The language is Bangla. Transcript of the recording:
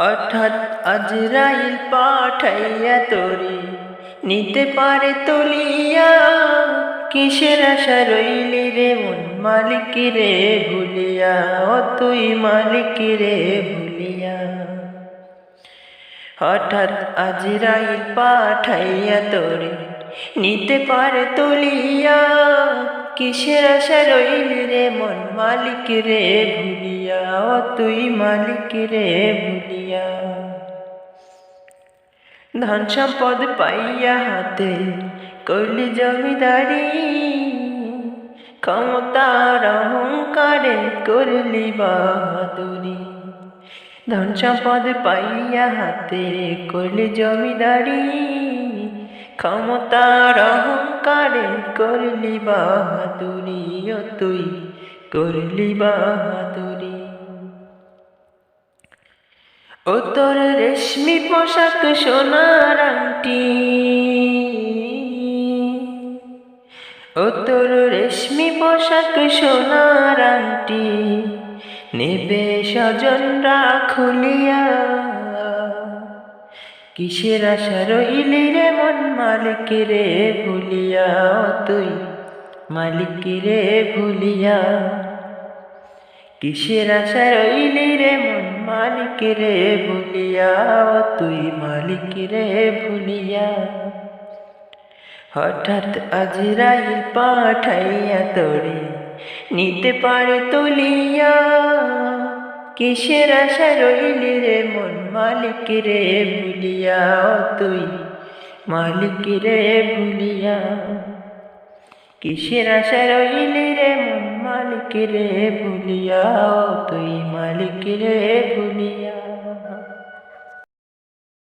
হঠাৎ আজরাইল পাঠাইয়া তোরে, নিতে পারে তুলিয়া, কিসের আশা রইলি রে মন মালিক রে ভুলিয়া, ও তুই মালিক রে ভুলিয়া। হঠাৎ আজরাইল পাঠাইয়া তোরে, নিতে পারে তুলিয়া কিসের আশা রইলি রে মন মালিক রে ভুলিয়া? ও তুই মালিক রে ভুলিয়া। ধন সম্পদ পাইয়া হাতে করলি জমিদারি, ক্ষমতার অহংকারে করলি বাহাদুরি। ধন সম্পদ পাইয়া হাতে করলি জমিদারি ক্ষমতার অহংকারে করলি বাহাদুরি, ও তুই করলি বাহাদুরি। ও তোর রেশমি পোশাক সোনার আংটি। ও তোর রেশমি পোশাক সোনার আংটি। নেবে স্বজনরা খুলিয়া কিসের আশা রইলি রে মন মালিক রে ভুলিয়া তুই? মালিক রে ভুলিয়া। কিসের আশা রইলি রে মন মালিক রে ভুলিয়া তুই? মালিক রে ভুলিয়া। হঠাৎ আজরাইল পাঠাইয়া তোরে নিতে পারে তুলিয়া। কিসের আশা রইলি রে মন? মালিক রে ভুলিয়া তুই। মালিক রে ভুলিয়া। কিসের আশা রইলি রে মন? মালিক রে ভুলিয়া তুই। মালিক রে ভুলিয়া।